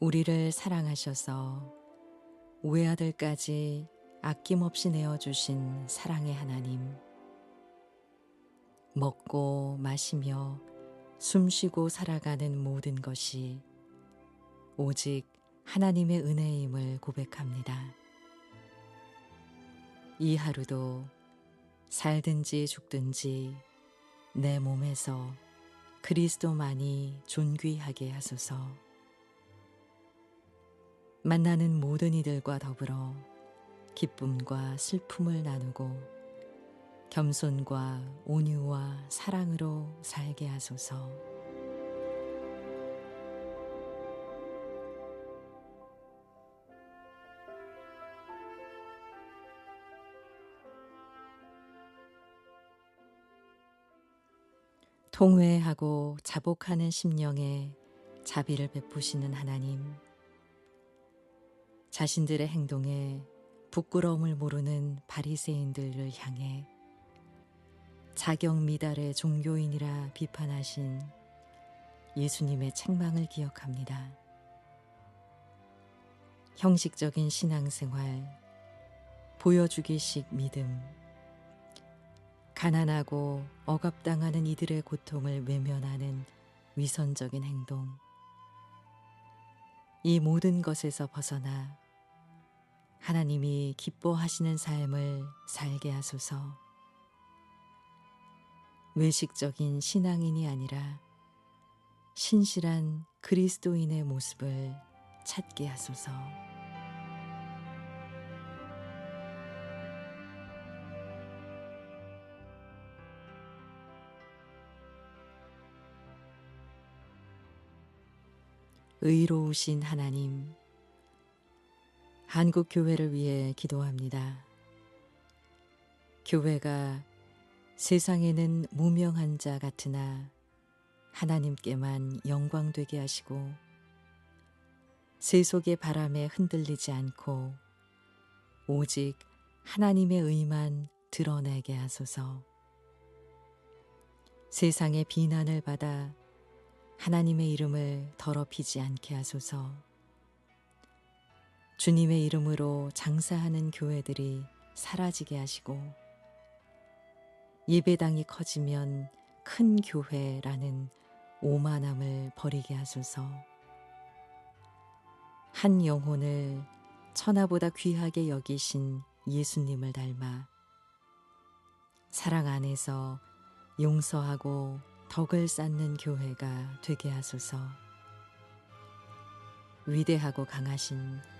우리를 사랑하셔서 외아들까지 아낌없이 내어주신 사랑의 하나님. 먹고 마시며 숨쉬고 살아가는 모든 것이 오직 하나님의 은혜임을 고백합니다. 이 하루도 살든지 죽든지 내 몸에서 그리스도만이 존귀하게 하소서. 만나는 모든 이들과 더불어 기쁨과 슬픔을 나누고 겸손과 온유와 사랑으로 살게 하소서. 통회하고 자복하는 심령에 자비를 베푸시는 하나님. 자신들의 행동에 부끄러움을 모르는 바리새인들을 향해 자격 미달의 종교인이라 비판하신 예수님의 책망을 기억합니다. 형식적인 신앙생활, 보여주기식 믿음, 가난하고 억압당하는 이들의 고통을 외면하는 위선적인 행동, 이 모든 것에서 벗어나 하나님이 기뻐하시는 삶을 살게 하소서. 외식적인 신앙인이 아니라 신실한 그리스도인의 모습을 찾게 하소서. 의로우신 하나님, 한국 교회를 위해 기도합니다. 교회가 세상에는 무명한 자 같으나 하나님께만 영광되게 하시고 세속의 바람에 흔들리지 않고 오직 하나님의 의만 드러내게 하소서. 세상의 비난을 받아 하나님의 이름을 더럽히지 않게 하소서. 주님의 이름으로 장사하는 교회들이 사라지게 하시고 예배당이 커지면 큰 교회라는 오만함을 버리게 하소서. 한 영혼을 천하보다 귀하게 여기신 예수님을 닮아 사랑 안에서 용서하고 덕을 쌓는 교회가 되게 하소서. 위대하고 강하신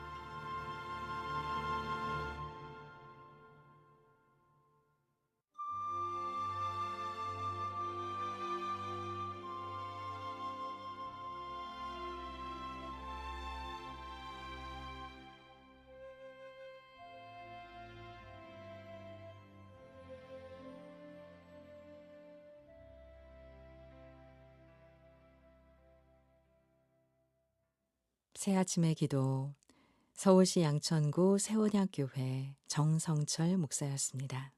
새 아침의 기도 서울시 양천구 세원양교회 정성철 목사였습니다.